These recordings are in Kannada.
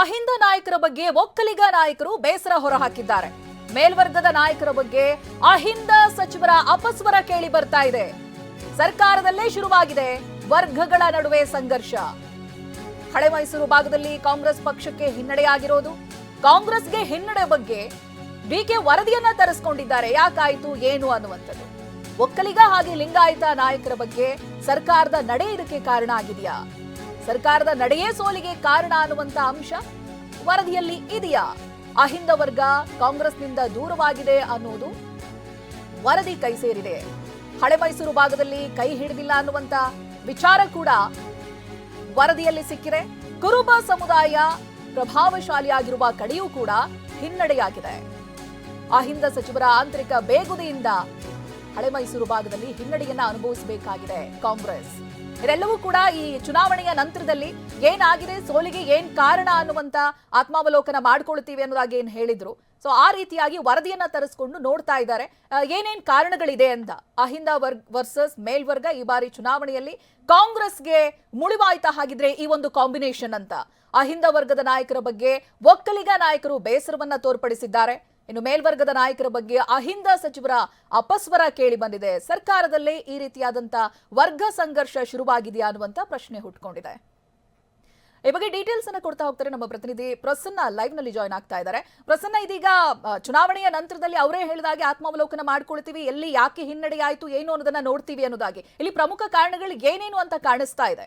ಅಹಿಂದ ನಾಯಕರ ಬಗ್ಗೆ ಒಕ್ಕಲಿಗ ನಾಯಕರು ಬೇಸರ ಹೊರಹಾಕಿದ್ದಾರೆ. ಮೇಲ್ವರ್ಗದ ನಾಯಕರ ಬಗ್ಗೆ ಅಹಿಂದ ಸಚಿವರ ಅಪಸ್ವರ ಕೇಳಿ ಬರ್ತಾ ಇದೆ. ಸರ್ಕಾರದಲ್ಲೇ ಶುರುವಾಗಿದೆ ವರ್ಗಗಳ ನಡುವೆ ಸಂಘರ್ಷ. ಹಳೆ ಮೈಸೂರು ಭಾಗದಲ್ಲಿ ಕಾಂಗ್ರೆಸ್ ಪಕ್ಷಕ್ಕೆ ಹಿನ್ನಡೆಯಾಗಿರೋದು. ಕಾಂಗ್ರೆಸ್ಗೆ ಹಿನ್ನಡೆ ಬಗ್ಗೆ ಡಿಕೆ ವರದಿಯನ್ನ ತರಿಸ್ಕೊಂಡಿದ್ದಾರೆ. ಯಾಕಾಯ್ತು, ಏನು ಅನ್ನುವಂಥದ್ದು. ಒಕ್ಕಲಿಗ ಹಾಗೆ ಲಿಂಗಾಯತ ನಾಯಕರ ಬಗ್ಗೆ ಸರ್ಕಾರದ ನಡೆ ಇದಕ್ಕೆ ಕಾರಣ ಆಗಿದೆಯಾ? ಸರ್ಕಾರದ ನಡೆಯೇ ಸೋಲಿಗೆ ಕಾರಣ ಅನ್ನುವಂತ ಅಂಶ ವರದಿಯಲ್ಲಿ ಇದೆಯಾ? ಅಹಿಂದ ವರ್ಗ ಕಾಂಗ್ರೆಸ್ನಿಂದ ದೂರವಾಗಿದೆ ಅನ್ನೋದು ವರದಿ ಕೈ ಸೇರಿದೆ. ಹಳೆ ಮೈಸೂರು ಭಾಗದಲ್ಲಿ ಕೈ ಹಿಡಿದಿಲ್ಲ ಅನ್ನುವಂತ ವಿಚಾರ ಕೂಡ ವರದಿಯಲ್ಲಿ ಸಿಕ್ಕಿದೆ. ಕುರುಬ ಸಮುದಾಯ ಪ್ರಭಾವಶಾಲಿಯಾಗಿರುವ ಕಡೆಯೂ ಕೂಡ ಹಿನ್ನಡೆಯಾಗಿದೆ. ಅಹಿಂದ ಸಚಿವರ ಆಂತರಿಕ ಬೇಗುದಿಯಿಂದ ಹಳೆ ಮೈಸೂರು ಭಾಗದಲ್ಲಿ ಹಿನ್ನಡೆಯನ್ನ ಅನುಭವಿಸಬೇಕಾಗಿದೆ ಕಾಂಗ್ರೆಸ್. ಇದೆಲ್ಲವೂ ಕೂಡ ಈ ಚುನಾವಣೆಯ ನಂತರದಲ್ಲಿ ಏನಾಗಿದೆ, ಸೋಲಿಗೆ ಏನ್ ಕಾರಣ ಅನ್ನುವಂತ ಆತ್ಮಾವಲೋಕನ ಮಾಡ್ಕೊಳ್ತೀವಿ ಅನ್ನೋದಾಗಿ ಏನ್ ಹೇಳಿದ್ರು. ಸೊ ಆ ರೀತಿಯಾಗಿ ವರದಿಯನ್ನ ತರಿಸ್ಕೊಂಡು ನೋಡ್ತಾ ಇದ್ದಾರೆ. ಏನೇನ್ ಕಾರಣಗಳಿದೆ ಅಂತ. ಅಹಿಂದ ವರ್ಗ ವರ್ಸಸ್ ಮೇಲ್ವರ್ಗ ಈ ಬಾರಿ ಚುನಾವಣೆಯಲ್ಲಿ ಕಾಂಗ್ರೆಸ್ಗೆ ಮುಳುವಾಯ್ತಾ ಹಾಗಿದ್ರೆ ಈ ಒಂದು ಕಾಂಬಿನೇಷನ್ ಅಂತ. ಅಹಿಂದ ವರ್ಗದ ನಾಯಕರ ಬಗ್ಗೆ ಒಕ್ಕಲಿಗ ನಾಯಕರು ಬೇಸರವನ್ನ ತೋರ್ಪಡಿಸಿದ್ದಾರೆ. ಇನ್ನು ಮೇಲ್ವರ್ಗದ ನಾಯಕರ ಬಗ್ಗೆ ಅಹಿಂದ ಸಚಿವರ ಅಪಸ್ವರ ಕೇಳಿ ಬಂದಿದೆ. ಸರ್ಕಾರದಲ್ಲೇ ಈ ರೀತಿಯಾದಂತ ವರ್ಗ ಸಂಘರ್ಷ ಶುರುವಾಗಿದೆಯಾ ಅನ್ನುವಂತ ಪ್ರಶ್ನೆ ಹುಟ್ಕೊಂಡಿದೆ. ಈ ಬಗ್ಗೆ ಡೀಟೇಲ್ಸ್ ಅನ್ನ ಕೊಡ್ತಾ ಹೋಗ್ತಾರೆ ನಮ್ಮ ಪ್ರತಿನಿಧಿ ಪ್ರಸನ್ನ ಲೈವ್ನಲ್ಲಿ ಜಾಯ್ನ್ ಆಗ್ತಾ ಇದ್ದಾರೆ. ಪ್ರಸನ್ನ, ಇದೀಗ ಚುನಾವಣೆಯ ನಂತರದಲ್ಲಿ ಅವರೇ ಹೇಳಿದಾಗೆ ಆತ್ಮಾವಲೋಕನ ಮಾಡ್ಕೊಳ್ತೀವಿ, ಎಲ್ಲಿ ಯಾಕೆ ಹಿನ್ನಡೆ ಆಯಿತು, ಏನು ಅನ್ನೋದನ್ನ ನೋಡ್ತೀವಿ ಅನ್ನೋದಾಗಿ. ಇಲ್ಲಿ ಪ್ರಮುಖ ಕಾರಣಗಳು ಏನೇನು ಅಂತ ಕಾಣಿಸ್ತಾ ಇದೆ.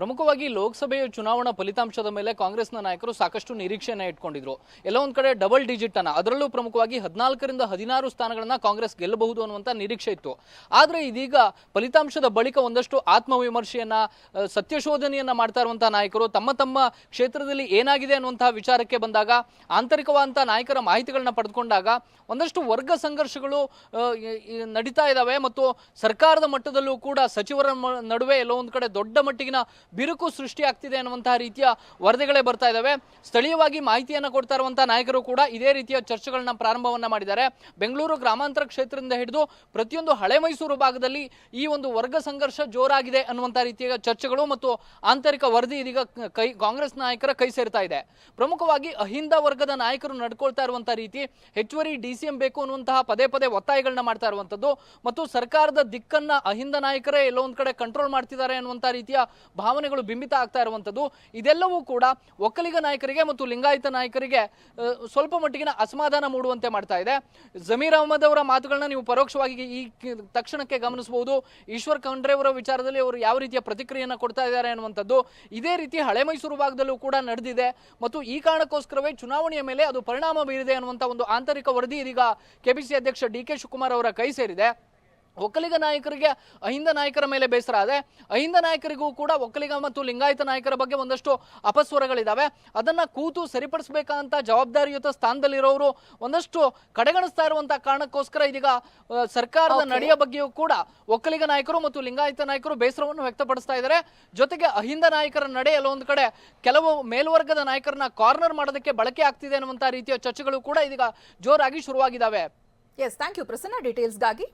ಪ್ರಮುಖವಾಗಿ ಲೋಕಸಭೆಯ ಚುನಾವಣಾ ಫಲಿತಾಂಶದ ಮೇಲೆ ಕಾಂಗ್ರೆಸ್ನ ನಾಯಕರು ಸಾಕಷ್ಟು ನಿರೀಕ್ಷೆಯನ್ನ ಇಟ್ಕೊಂಡಿದ್ರು. ಎಲ್ಲ ಒಂದ್ ಕಡೆ ಡಬಲ್ ಡಿಜಿಟ್ ಅನ್ನ. ಅದರಲ್ಲೂ ಪ್ರಮುಖವಾಗಿ ಹದಿನಾಲ್ಕರಿಂದ ಹದಿನಾರು ಸ್ಥಾನಗಳನ್ನ ಕಾಂಗ್ರೆಸ್ ಗೆಲ್ಲಬಹುದು ಅನ್ನುವಂತ ನಿರೀಕ್ಷೆ ಇತ್ತು. ಆದ್ರೆ ಇದೀಗ ಫಲಿತಾಂಶದ ಬಳಿಕ ಒಂದಷ್ಟು ಆತ್ಮವಿಮರ್ಶೆಯನ್ನ ಸತ್ಯಶೋಧನೆಯನ್ನು ಮಾಡ್ತಾ ಇರುವಂತಹ ನಾಯಕರು ತಮ್ಮ ತಮ್ಮ ಕ್ಷೇತ್ರದಲ್ಲಿ ಏನಾಗಿದೆ ಅನ್ನುವಂತಹ ವಿಚಾರಕ್ಕೆ ಬಂದಾಗ ಆಂತರಿಕವಾದಂತಹ ನಾಯಕರ ಮಾಹಿತಿಗಳನ್ನ ಪಡೆದುಕೊಂಡಾಗ ಒಂದಷ್ಟು ವರ್ಗ ಸಂಘರ್ಷಗಳು ನಡೀತಾ ಇದಾವೆ. ಮತ್ತು ಸರ್ಕಾರದ ಮಟ್ಟದಲ್ಲೂ ಕೂಡ ಸಚಿವರ ನಡುವೆ ಎಲ್ಲೋ ಒಂದು ಕಡೆ ದೊಡ್ಡ ಮಟ್ಟಿಗಿನ ಬಿರುಕು ಸೃಷ್ಟಿ ಆಗ್ತಿದೆ ಅನ್ನುವಂತಹ ರೀತಿಯ ವರದಿಗಳೇ ಬರ್ತಾ ಇದ್ದಾವೆ ಸ್ಥಳೀಯವಾಗಿ ಮಾಹಿತಿಯನ್ನು ಕೊಡ್ತಾ ಇರುವಂತಹ ನಾಯಕರು ಕೂಡ ಇದೇ ರೀತಿಯ ಚರ್ಚೆಗಳನ್ನ ಪ್ರಾರಂಭವನ್ನ ಮಾಡಿದ್ದಾರೆ. ಬೆಂಗಳೂರು ಗ್ರಾಮಾಂತರ ಕ್ಷೇತ್ರದಿಂದ ಹಿಡಿದು ಪ್ರತಿಯೊಂದು ಹಳೆ ಮೈಸೂರು ಭಾಗದಲ್ಲಿ ಈ ಒಂದು ವರ್ಗ ಸಂಘರ್ಷ ಜೋರಾಗಿದೆ ಅನ್ನುವಂತಹ ರೀತಿಯ ಚರ್ಚೆಗಳು ಮತ್ತು ಆಂತರಿಕ ವರದಿ ಇದೀಗ ಕೈ ಕಾಂಗ್ರೆಸ್ ನಾಯಕರ ಕೈ ಸೇರ್ತಾ ಇದೆ. ಪ್ರಮುಖವಾಗಿ ಅಹಿಂದ ವರ್ಗದ ನಾಯಕರು ನಡ್ಕೊಳ್ತಾ ಇರುವಂತಹ ರೀತಿ ಹೆಚ್ಚುವರಿ ಡಿ ಸಿ ಎಂ ಬೇಕು ಅನ್ನುವಂತಹ ಪದೇ ಪದೇ ಒತ್ತಾಯಗಳನ್ನ ಮಾಡ್ತಾ ಇರುವಂತದ್ದು ಮತ್ತು ಸರ್ಕಾರದ ದಿಕ್ಕನ್ನ ಅಹಿಂದ ನಾಯಕರೇ ಎಲ್ಲೋ ಒಂದ್ ಕಡೆ ಕಂಟ್ರೋಲ್ ಮಾಡ್ತಿದ್ದಾರೆ ಅನ್ನುವಂತಹ ರೀತಿಯ ಭಾವನೆಗಳು ಬಿಂಬಿತ ಆಗ್ತಾ ಇರುವಂಥದ್ದು. ಇದೆಲ್ಲವೂ ಕೂಡ ಒಕ್ಕಲಿಗ ನಾಯಕರಿಗೆ ಮತ್ತು ಲಿಂಗಾಯತ ನಾಯಕರಿಗೆ ಸ್ವಲ್ಪ ಮಟ್ಟಿಗಿನ ಅಸಮಾಧಾನ ಮೂಡುವಂತೆ ಮಾಡ್ತಾ ಇದೆ. ಜಮೀರ್ ಅಹಮದ್ ಅವರ ಮಾತುಗಳನ್ನ ನೀವು ಪರೋಕ್ಷವಾಗಿ ಈ ತಕ್ಷಣಕ್ಕೆ ಗಮನಿಸಬಹುದು. ಈಶ್ವರ್ ಖಂಡ್ರೆ ಅವರ ವಿಚಾರದಲ್ಲಿ ಅವರು ಯಾವ ರೀತಿಯ ಪ್ರತಿಕ್ರಿಯೆಯನ್ನ ಕೊಡ್ತಾ ಇದ್ದಾರೆ ಅನ್ನುವಂಥದ್ದು. ಇದೇ ರೀತಿ ಹಳೆ ಮೈಸೂರು ಭಾಗದಲ್ಲೂ ಕೂಡ ನಡೆದಿದೆ. ಮತ್ತು ಈ ಕಾರಣಕ್ಕೋಸ್ಕರವೇ ಚುನಾವಣೆಯ ಮೇಲೆ ಅದು ಪರಿಣಾಮ ಬೀರಿದೆ ಅನ್ನುವಂಥ ಒಂದು ಆಂತರಿಕ ವರದಿ ಇದೀಗ ಕೆಪಿಸಿ ಅಧ್ಯಕ್ಷ ಡಿ ಕೆ ಶಿವಕುಮಾರ್ ಅವರ ಕೈ ಸೇರಿದೆ. ಒಕ್ಕಲಿಗ ನಾಯಕರಿಗೆ ಅಹಿಂದ ನಾಯಕರ ಮೇಲೆ ಬೇಸರ ಆದರೆ ಅಹಿಂದ ನಾಯಕರಿಗೂ ಕೂಡ ಒಕ್ಕಲಿಗ ಮತ್ತು ಲಿಂಗಾಯತ ನಾಯಕರ ಬಗ್ಗೆ ಒಂದಷ್ಟು ಅಪಸ್ವರಗಳಿದ್ದಾವೆ ಅದನ್ನ ಕೂತು ಸರಿಪಡಿಸಬೇಕಂತ ಜವಾಬ್ದಾರಿಯುತ ಸ್ಥಾನದಲ್ಲಿರೋರು ಒಂದಷ್ಟು ಕಡೆಗಣಿಸ್ತಾ ಇರುವಂತಹ ಕಾರಣಕ್ಕೋಸ್ಕರ ಇದೀಗ ಸರ್ಕಾರದ ನಡೆಯ ಬಗ್ಗೆಯೂ ಕೂಡ ಒಕ್ಕಲಿಗ ನಾಯಕರು ಮತ್ತು ಲಿಂಗಾಯತ ನಾಯಕರು ಬೇಸರವನ್ನು ವ್ಯಕ್ತಪಡಿಸ್ತಾ ಇದ್ದಾರೆ ಜೊತೆಗೆ ಅಹಿಂದ ನಾಯಕರ ನಡೆ ಎಲ್ಲೊಂದು ಕಡೆ ಕೆಲವು ಮೇಲ್ವರ್ಗದ ನಾಯಕರನ್ನ ಕಾರ್ನರ್ ಮಾಡೋದಕ್ಕೆ ಬಳಕೆ ಆಗ್ತಿದೆ ಅನ್ನುವಂತಹ ರೀತಿಯ ಚರ್ಚೆಗಳು ಕೂಡ ಇದೀಗ ಜೋರಾಗಿ ಶುರುವಾಗಿದ್ದಾವೆ ಎಸ್ ಥ್ಯಾಂಕ್ ಯು ಪ್ರಸನ್ನ ಡೀಟೇಲ್ಸ್ಗಾಗಿ